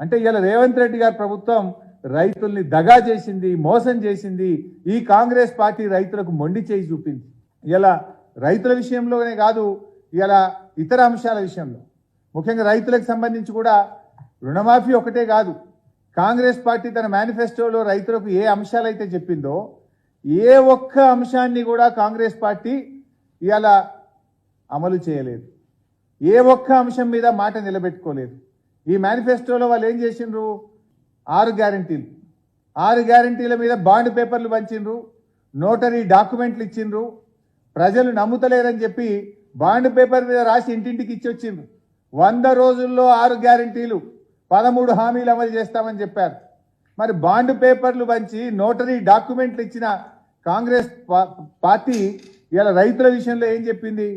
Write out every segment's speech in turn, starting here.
అంటే ఇలా రేవంత్ రెడ్డి గారి ప్రభుత్వం రైతుల్ని దగా చేసింది మోసం చేసింది. ఈ కాంగ్రెస్ పార్టీ రైతులకు మొండి చేయి చూపింది ఇలా రైతుల విషయంలోనే కాదు ఇలా ఇతర అంశాల విషయంలో. ముఖ్యంగా రైతులకు సంబంధించి కూడా రుణమాఫీ ఒకటే కాదు. కాంగ్రెస్ పార్టీ తన మేనిఫెస్టోలో రైతులకు ఏ అంశాలైతే చెప్పిందో ఏ ఒక్క అంశాన్ని కూడా కాంగ్రెస్ పార్టీ ఇలా అమలు చేయలేదు. ఏ ఒక్క అంశం మీద మాట నిలబెట్టుకోలేదు. ఈ మేనిఫెస్టోలో వాళ్ళు ఏం చేసిండ్రు? ఆరు గ్యారంటీలు ఆరు గ్యారంటీల మీద బాండ్ పేపర్లు పంచిండ్రు. నోటరీ డాక్యుమెంట్లు ఇచ్చిండ్రు. ప్రజలు నమ్ముతలేరని చెప్పి బాండ్ పేపర్ మీద రాసి ఇంటింటికి ఇచ్చి వచ్చిండ్రు. వంద రోజుల్లో ఆరు గ్యారంటీలు పదమూడు హామీలు అమలు చేస్తామని చెప్పారు. మరి బాండ్ పేపర్లు పంచి నోటరీ డాక్యుమెంట్లు ఇచ్చిన కాంగ్రెస్ పార్టీ ఇలా రైతుల విషయంలో ఏం చెప్పింది?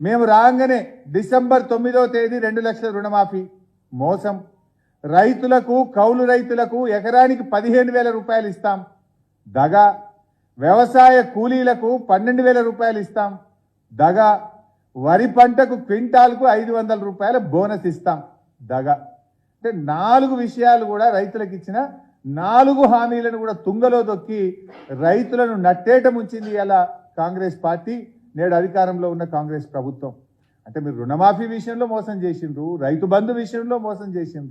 మేము రాగానే డిసెంబర్ తొమ్మిదవ తేదీ రెండు లక్షల రుణమాఫీ. మోసం. రైతులకు కౌలు రైతులకు ఎకరానికి పదిహేను వేల రూపాయలు ఇస్తాం. దగా. వ్యవసాయ కూలీలకు పన్నెండు వేల రూపాయలు ఇస్తాం. దగా. వరి పంటకు క్వింటాల్కు ఐదు వందల రూపాయల బోనస్ ఇస్తాం. దగా. అంటే నాలుగు విషయాలు కూడా రైతులకు ఇచ్చిన నాలుగు హామీలను కూడా తుంగలో దొక్కి రైతులను నట్టేట ముంచింది ఇలా కాంగ్రెస్ పార్టీ నేడు అధికారంలో ఉన్న కాంగ్రెస్ ప్రభుత్వం. అంటే మీరు రుణమాఫీ విషయంలో మోసం చేసిండ్రు రైతు బంధు విషయంలో మోసం చేసిండ్రు.